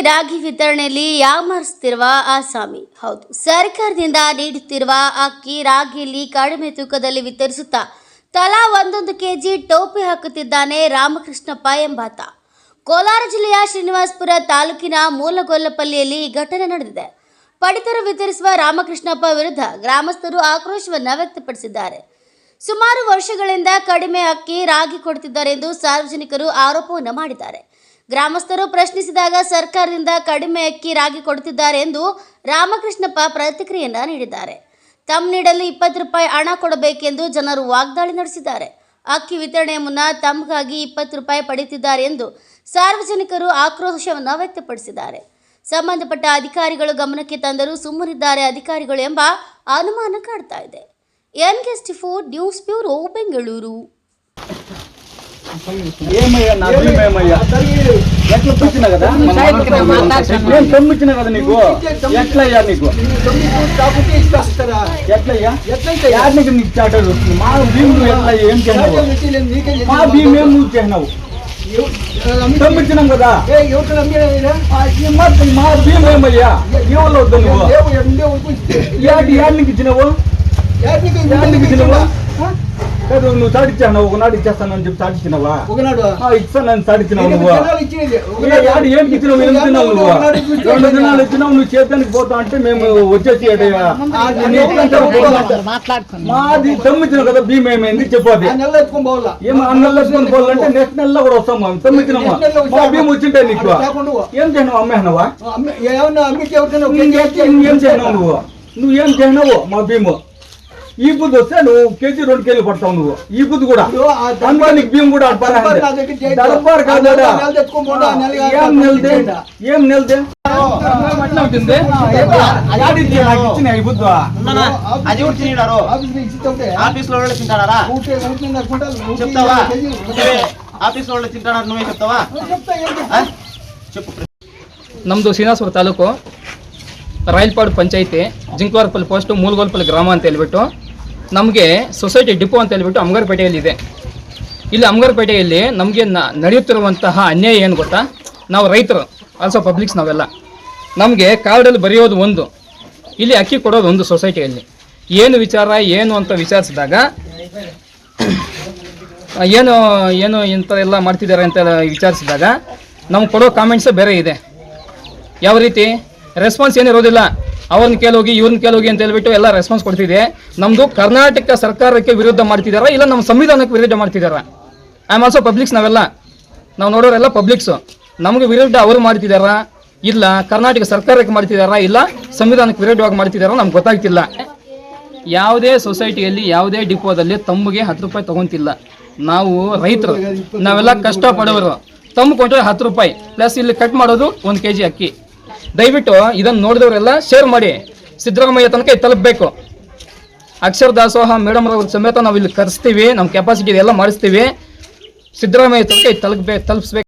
ರಾಗಿ ವಿತರಣೆಯಲ್ಲಿ ಯಾಮರಿಸ್ತಿರುವ ಆಸಾಮಿ. ಹೌದು, ಸರ್ಕಾರದಿಂದ ನೀಡುತ್ತಿರುವ ಅಕ್ಕಿ ರಾಗಿಯಲ್ಲಿ ಕಡಿಮೆ ತೂಕದಲ್ಲಿ ವಿತರಿಸುತ್ತಾ ತಲಾ ಒಂದೊಂದು ಕೆಜಿ ಟೋಪಿ ಹಾಕುತ್ತಿದ್ದಾನೆ ರಾಮಕೃಷ್ಣಪ್ಪ ಎಂಬಾತ. ಕೋಲಾರ ಜಿಲ್ಲೆಯ ಶ್ರೀನಿವಾಸಪುರ ತಾಲೂಕಿನ ಮೂಲಗೊಲ್ಲಪಲ್ಲಿಯಲ್ಲಿ ಈ ಘಟನೆ ನಡೆದಿದೆ. ಪಡಿತರ ವಿತರಿಸುವ ರಾಮಕೃಷ್ಣಪ್ಪ ವಿರುದ್ಧ ಗ್ರಾಮಸ್ಥರು ಆಕ್ರೋಶವನ್ನು ವ್ಯಕ್ತಪಡಿಸಿದ್ದಾರೆ. ಸುಮಾರು ವರ್ಷಗಳಿಂದ ಕಡಿಮೆ ಅಕ್ಕಿ ರಾಗಿ ಕೊಡುತ್ತಿದ್ದಾರೆ ಎಂದು ಸಾರ್ವಜನಿಕರು ಆರೋಪವನ್ನು ಮಾಡಿದ್ದಾರೆ. ಗ್ರಾಮಸ್ಥರು ಪ್ರಶ್ನಿಸಿದಾಗ ಸರ್ಕಾರದಿಂದ ಕಡಿಮೆ ಅಕ್ಕಿ ರಾಗಿ ಕೊಡುತ್ತಿದ್ದಾರೆ ಎಂದು ರಾಮಕೃಷ್ಣಪ್ಪ ಪ್ರತಿಕ್ರಿಯೆಯನ್ನ ನೀಡಿದ್ದಾರೆ. ತಮ್ಮ ನೀಡಲು ಇಪ್ಪತ್ತು ರೂಪಾಯಿ ಹಣ ಕೊಡಬೇಕೆಂದು ಜನರು ವಾಗ್ದಾಳಿ ನಡೆಸಿದ್ದಾರೆ. ಅಕ್ಕಿ ವಿತರಣೆಯ ಮುನ್ನ ತಮಗಾಗಿ ಇಪ್ಪತ್ತು ರೂಪಾಯಿ ಪಡೆಯುತ್ತಿದ್ದಾರೆ ಎಂದು ಸಾರ್ವಜನಿಕರು ಆಕ್ರೋಶವನ್ನು ವ್ಯಕ್ತಪಡಿಸಿದ್ದಾರೆ. ಸಂಬಂಧಪಟ್ಟ ಅಧಿಕಾರಿಗಳು ಗಮನಕ್ಕೆ ತಂದರೂ ಸುಮ್ಮನಿದ್ದಾರೆ ಅಧಿಕಾರಿಗಳು ಎಂಬ ಅನುಮಾನ ಕಾಡ್ತಾ ಇದೆ. N T four news bureau Bengaluru. ఏమయ్యా నా భీమ్ ఏమయ్యా ఎట్లా పిచ్చిన కదా ఏం తమ్మిచ్చిన కదా నీకు ఎట్లయ్యా నీకు ఎట్లయ్యా యాడ్నికి నీకు చాటారు మా భీమ్ నువ్వు ఎట్లా ఏం చేసినావు మా భీమ్ ఏం నువ్వు చేసినావు తమ్మిచ్చినాం కదా మా భీమ్ ఏమయ్యా ఎవరు వద్దు నువ్వు యాడ్ యాడ్నికి ఇచ్చినావు యాడ్నికి ఇచ్చినావు లేదు నువ్వు తాడిచ్చాను ఒకనాడు ఇచ్చేస్తాను అని చెప్పి తాడిచ్చినావా ఒకనాడు ఇస్తానని తాడిచ్చినావు నువ్వు? ఇచ్చినావు? ఏం తిన్నావు రెండు దినాలు ఇచ్చినావు నువ్వు చేద్దానికి పోతా అంటే మేము వచ్చేసి మాది తమ్మిచ్చినావు కదా భీమ్ ఏమైంది చెప్పాది ఏం పోవాలంటే నెక్స్ట్ నెలలో కూడా వస్తాం మేము తమ్మిచ్చినామా మా వచ్చింటే నీకు. ఏం చేయను అమ్మేనవా ఏం చేయను నువ్వు నువ్వు? ఏం చేయనవు మా భీము? ఈ బుద్ధి వస్తే నువ్వు కేజీ రెండు కేజీలు పడతావు నువ్వు ఈ బుద్ధి కూడా ఇదిగో ఆ దర్బార్ అందుకే నీకు భీమ్ కూడా దర్బార్ నా దగ్గర చేయొద్దు. దర్బార్ ఆ కాదు నెల- ఆ నెల తెచ్చుకొని పోండి, ఆ నెల కాదు, ఏం నెలదే చేయండి. ఏం నెలదే అట్లా ఉంటుంది యాడిచ్చి నాకు ఇచ్చిన ఈ బుద్ధి ఉన్నానా? అది కూడా తినడారు ఆఫీస్లో ఇచ్చి ఉంటే ఆఫీస్ లో వాళ్ళు తింటారా ఊరికే ఊరికే నాకు కొంటారు. ఊరికే చెప్తావా కేజీ నువ్వే ఆఫీస్ లో వాళ్ళు తింటారా నువ్వే చెప్తావా చెప్తా ఏం చెప్తా? ఆ? చెప్పు ನಮ್ಮದು ಶ್ರೀನಿವಾಸಪುರ ತಾಲೂಕು ರಾಯಲ್ಪಾಡು ಪಂಚಾಯಿತಿ ಜಿಂಕವಾರಪಲ್ಲಿ ಪೋಸ್ಟು ಮೂಲಗೋಲ್ಪಲ್ಲಿ ಗ್ರಾಮ ಅಂತ ಹೇಳ್ಬಿಟ್ಟು ನಮಗೆ ಸೊಸೈಟಿ ಡಿಪೋ ಅಂತ ಹೇಳ್ಬಿಟ್ಟು ಅಮಗರಪೇಟೆಯಲ್ಲಿದೆ ಇಲ್ಲಿ ಅಮಗರಪೇಟೆಯಲ್ಲಿ ನಮಗೆ ನಡೆಯುತ್ತಿರುವಂತಹ ಅನ್ಯಾಯ ಏನು ಗೊತ್ತಾ? ನಾವು ರೈತರು ಆಲ್ಸೋ ಪಬ್ಲಿಕ್ಸ್ ನಾವೆಲ್ಲ. ನಮಗೆ ಕಾರ್ಡಲ್ಲಿ ಬರೆಯೋದು ಒಂದು, ಇಲ್ಲಿ ಅಕ್ಕಿ ಕೊಡೋದು ಒಂದು ಸೊಸೈಟಿಯಲ್ಲಿ ಏನು ವಿಚಾರ, ಏನು ಅಂತ ವಿಚಾರಿಸಿದಾಗ, ಏನು ಏನು ಇಂಥ ಎಲ್ಲ ಮಾಡ್ತಿದ್ದಾರೆ ಅಂತ ವಿಚಾರಿಸಿದಾಗ, ನಮ್ಗೆ ಕೊಡೋ ಕಾಮೆಂಟ್ಸ್ ಬೇರೆ ಇದೆ. ಯಾವ ರೀತಿ? ರೆಸ್ಪಾನ್ಸ್ ಏನಿರೋದಿಲ್ಲ. ಅವ್ರನ್ನ ಕೇಳೋಗಿ ಇವ್ರನ್ನ ಕೇಳೋಗಿ ಅಂತ ಹೇಳ್ಬಿಟ್ಟು ಎಲ್ಲ ರೆಸ್ಪಾನ್ಸ್ ಕೊಡ್ತಿದೆ. ನಮ್ದು ಕರ್ನಾಟಕ ಸರ್ಕಾರಕ್ಕೆ ವಿರುದ್ಧ ಮಾಡ್ತಿದಾರ? ಇಲ್ಲ ನಮ್ಮ ಸಂವಿಧಾನಕ್ಕೆ ವಿರುದ್ಧ ಮಾಡ್ತಿದಾರ? ಐ ಆಮ್ ಆಲ್ಸೋ ಪಬ್ಲಿಕ್ಸ್ ನಾವೆಲ್ಲ. ನಾವು ನೋಡೋರೆಲ್ಲ ಪಬ್ಲಿಕ್ಸ್ ನಮಗೆ ವಿರುದ್ಧ ಅವರು ಮಾಡ್ತಿದಾರ? ಇಲ್ಲ, ಕರ್ನಾಟಕ ಸರ್ಕಾರಕ್ಕೆ ಮಾಡ್ತಿದಾರ? ಇಲ್ಲ, ಸಂವಿಧಾನಕ್ಕೆ ವಿರುದ್ಧವಾಗಿ ಮಾಡ್ತಿದಾರ? ನಮ್ಗೆ ಗೊತ್ತಾಗ್ತಿಲ್ಲ. ಯಾವುದೇ ಸೊಸೈಟಿಯಲ್ಲಿ ಯಾವುದೇ ಡಿಪೋದಲ್ಲಿ ತಮ್ಮಗೆ ಹತ್ತು ರೂಪಾಯಿ ತಗೊಂತಿಲ್ಲ. ನಾವು ರೈತರು. ನಾವೆಲ್ಲ ಕಷ್ಟಪಡೋರು. ತಮ್ಮ ಕೊಟ್ಟರೆ ಹತ್ತು ರೂಪಾಯಿ. ಪ್ಲಸ್ ಇಲ್ಲಿ ಕಟ್ ಮಾಡೋದು ಒಂದು ಕೆ ಜಿ ಅಕ್ಕಿ. ದಯವಿಟ್ಟು ಇದನ್ನು ನೋಡಿದವರೆಲ್ಲ ಶೇರ್ ಮಾಡಿ. ಸಿದ್ದರಾಮಯ್ಯ ತನಕ ಇದು ತಲುಪಬೇಕು ಅಕ್ಷರ ದಾಸೋಹ ಮೇಡಮ್ ಅವ್ರ ಸಮೇತ ನಾವು ಇಲ್ಲಿ ಕರೆಸ್ತೀವಿ ನಮ್ಮ ಕೆಪಾಸಿಟಿ ಎಲ್ಲ ಮಾಡಿಸ್ತೀವಿ. ಸಿದ್ದರಾಮಯ್ಯ ತನಕ ಇದು ತಲುಪಬೇಕು ತಲುಪಿಸ್ಬೇಕು.